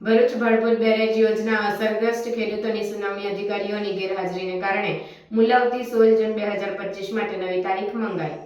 ભરૂચ ભરપૂર બેરેજ યોજના અસરગ્રસ્ત ખેડૂતોની સુનામી અધિકારીઓની ગેરહાજરીને કારણે મુલાવતી સોળ જૂન બે હજાર પચીસ માટે નવી તારીખ મંગાઈ.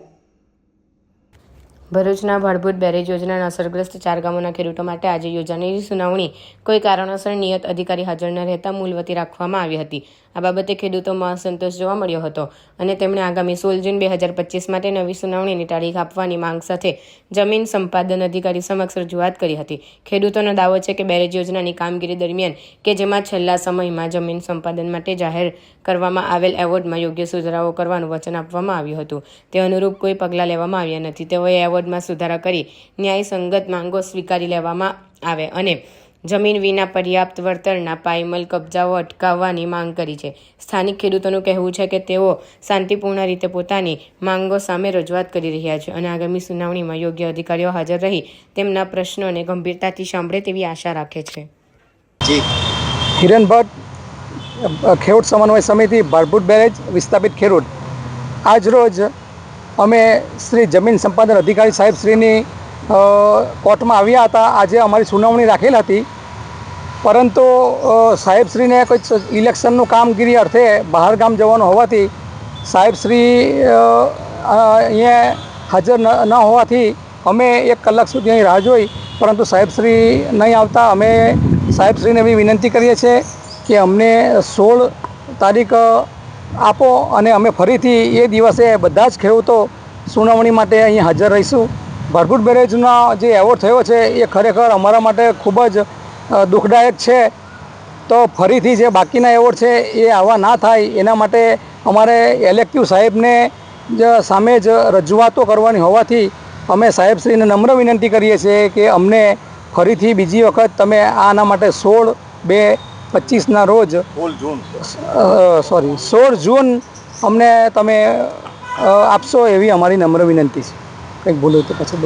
ભરૂચના ભાડભૂત બેરેજ યોજનાના અસરગ્રસ્ત ચાર ગામોના ખેડૂતો માટે આજે યોજાનારી સુનાવણી. કોઈ કારણોસર નિયત અધિકારી હાજર ન રહેતા મુલવતી રાખવામાં આવી હતી. આ બાબતે ખેડૂતોમાં અસંતોષ જોવા મળ્યો હતો અને તેમણે આગામી સોળ જૂન બે હજાર પચીસ માટે નવી સુનાવણીની તારીખ આપવાની માંગ સાથે જમીન સંપાદન અધિકારી સમક્ષ રજૂઆત કરી હતી. ખેડૂતોનો દાવો છે કે બેરેજ યોજનાની કામગીરી દરમિયાન કે જેમાં છેલ્લા સમયમાં જમીન સંપાદન માટે જાહેર કરવામાં આવેલ એવોર્ડમાં યોગ્ય સુધારાઓ કરવાનું વચન આપવામાં આવ્યું હતું. તે અનુરૂપ કોઈ પગલાં લેવામાં આવ્યા નથી. તેઓએ એવોર્ડમાં સુધારા કરી ન્યાયસંગત માંગો સ્વીકારી લેવામાં આવે અને જમીન વિના પર્યાપ્ત વળતરના પાયમલ કબજાઓ અટકાવવાની માંગ કરી છે. સ્થાનિક ખેડૂતોનું કહેવું છે કે તેઓ શાંતિપૂર્ણ રીતે પોતાની માંગો સામે રજૂઆત કરી રહ્યા છે અને આગામી સુનાવણીમાં યોગ્ય અધિકારીઓ હાજર રહી તેમના પ્રશ્નોને ગંભીરતાથી સાંભળે તેવી આશા રાખે છે. જી. હિરેન ભટ્ટ ખેડૂત સમન્વય સમિતિ ભરભૂટ બેરેજ વિસ્થાપિત ખેડૂત. આજ રોજ અમે શ્રી જમીન સંપાદન અધિકારી સાહેબ શ્રીની કોર્ટમાં આવ્યા હતા. આજે અમારી સુનાવણી રાખેલ હતી. પરંતુ સાહેબશ્રીને કોઈ ઇલેક્શનનું કામગીરી અર્થે બહાર ગામ જવાનું હોવાથી સાહેબશ્રી અહીંયા હાજર ન હોવાથી અમે એક કલાક સુધી અહીં રાહ જોઈ. પરંતુ સાહેબશ્રી નહીં આવતા. અમે સાહેબશ્રીને એવી વિનંતી કરીએ છીએ કે અમને સોળ તારીખ આપો અને અમે ફરીથી એ દિવસે બધા જ ખેડૂતો સુનાવણી માટે અહીં હાજર રહીશું. ભરભૂટ બેરેજનો જે એવોર્ડ થયો છે એ ખરેખર અમારા માટે ખૂબ જ દુઃખદાયક છે. તો ફરીથી જે બાકીના એવોર્ડ છે એ આવા ના થાય એના માટે અમારે એલેક્ટિવ સાહેબને જ સામે જ રજૂઆતો કરવાની હોવાથી અમે સાહેબશ્રીને નમ્ર વિનંતી કરીએ છીએ કે અમને ફરીથી બીજી વખત તમે આના માટે સોળ બે પચીસના રોજ જૂન. સોરી સોળ જૂન અમને તમે આપશો એવી અમારી નમ્ર વિનંતી છે. કંઈક ભૂલ હોય તો પછી